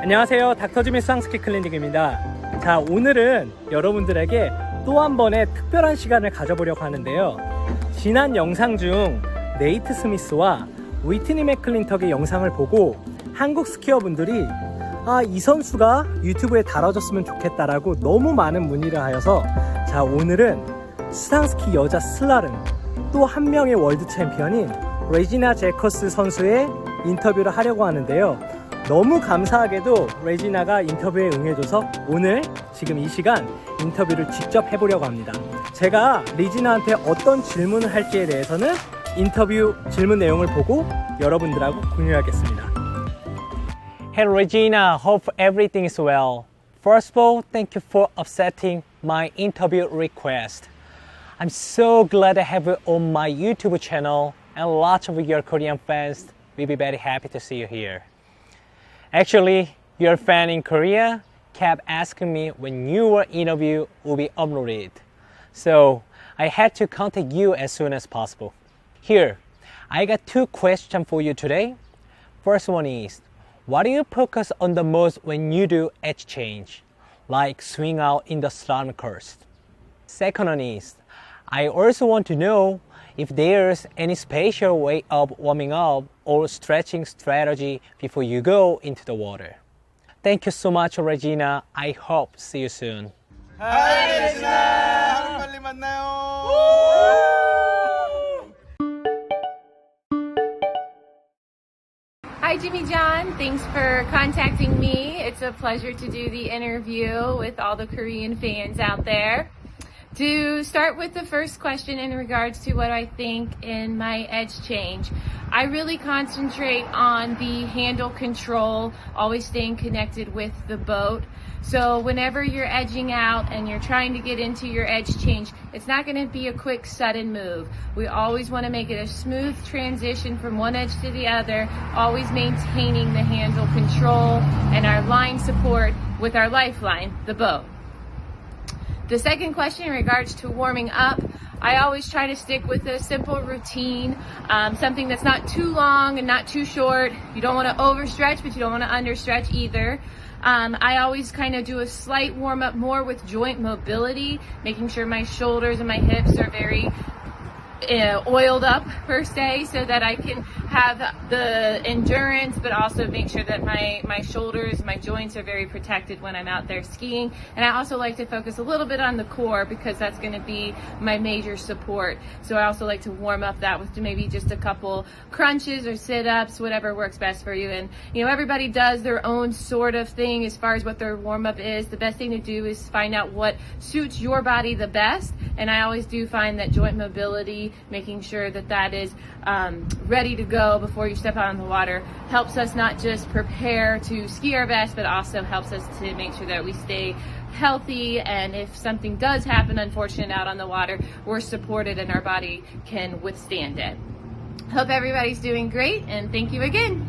안녕하세요. 닥터지미 수상스키 클리닉입니다. 자, 오늘은 여러분들에게 또 한 번의 특별한 시간을 가져보려고 하는데요. 지난 영상 중 네이트 스미스와 위트니 맥클린턱의 영상을 보고 한국 스키어 분들이 아, 이 선수가 유튜브에 다뤄졌으면 좋겠다라고 너무 많은 문의를 하여서 자, 오늘은 수상스키 여자 슬라름 또 한 명의 월드 챔피언인 레지나 제커스 선수의 인터뷰를 하려고 하는데요. 너무 감사하게도 레지나가 인터뷰에 응해줘서 오늘 지금 이 시간 인터뷰를 직접 해보려고 합니다. 제가 레지나한테 어떤 질문을 할지에 대해서는 인터뷰 질문 내용을 보고 여러분들하고 공유하겠습니다. Hey Regina, hope everything is well. First of all, thank you for accepting my interview request. I'm so glad to have you on my YouTube channel, and lots of your Korean fans will be very happy to see you here. Actually, your fan in Korea kept asking me when your interview will be uploaded. So I had to contact you as soon as possible. Here, I got two questions for you today. First one is, what do you focus on the most when you do edge change, like swing out in the slalom course? Second one is, I also want to know if there's any special way of warming up or stretching strategy before you go into the water. Thank you so much, Regina. I hope see you soon. 하이 레지나 빨리 만나요 Hi, Jimmy John. Thanks for contacting me. It's a pleasure to do the interview with all the Korean fans out there. To start with the first question in regards to what I think in my edge change, I really concentrate on the handle control, always staying connected with the boat. So whenever you're edging out and you're trying to get into your edge change, it's not going to be a quick sudden move. We always want to make it a smooth transition from one edge to the other, always maintaining the handle control and our line support with our lifeline, the boat. The second question in regards to warming up, I always try to stick with a simple routine, um, something that's not too long and not too short. You don't want to overstretch, but you don't want to understretch either. Um, I always kind of do a slight warm up more with joint mobility, making sure my shoulders and my hips are very Uh, oiled up per se so that I can have the endurance but also make sure that my my shoulders my joints are very protected when I'm out there skiing. And I also like to focus a little bit on the core because that's going to be my major support. So I also like to warm up that with maybe just a couple crunches or sit-ups whatever works best for you. And you know everybody does their own sort of thing as far as what their warm up is. The best thing to do is find out what suits your body the best. And I always do find that joint mobility making sure that that is um, ready to go before you step out on the water helps us not just prepare to ski our best, but also helps us to make sure that we stay healthy. And if something does happen unfortunate out on the water, we're supported and our body can withstand it. Hope everybody's doing great, and thank you again.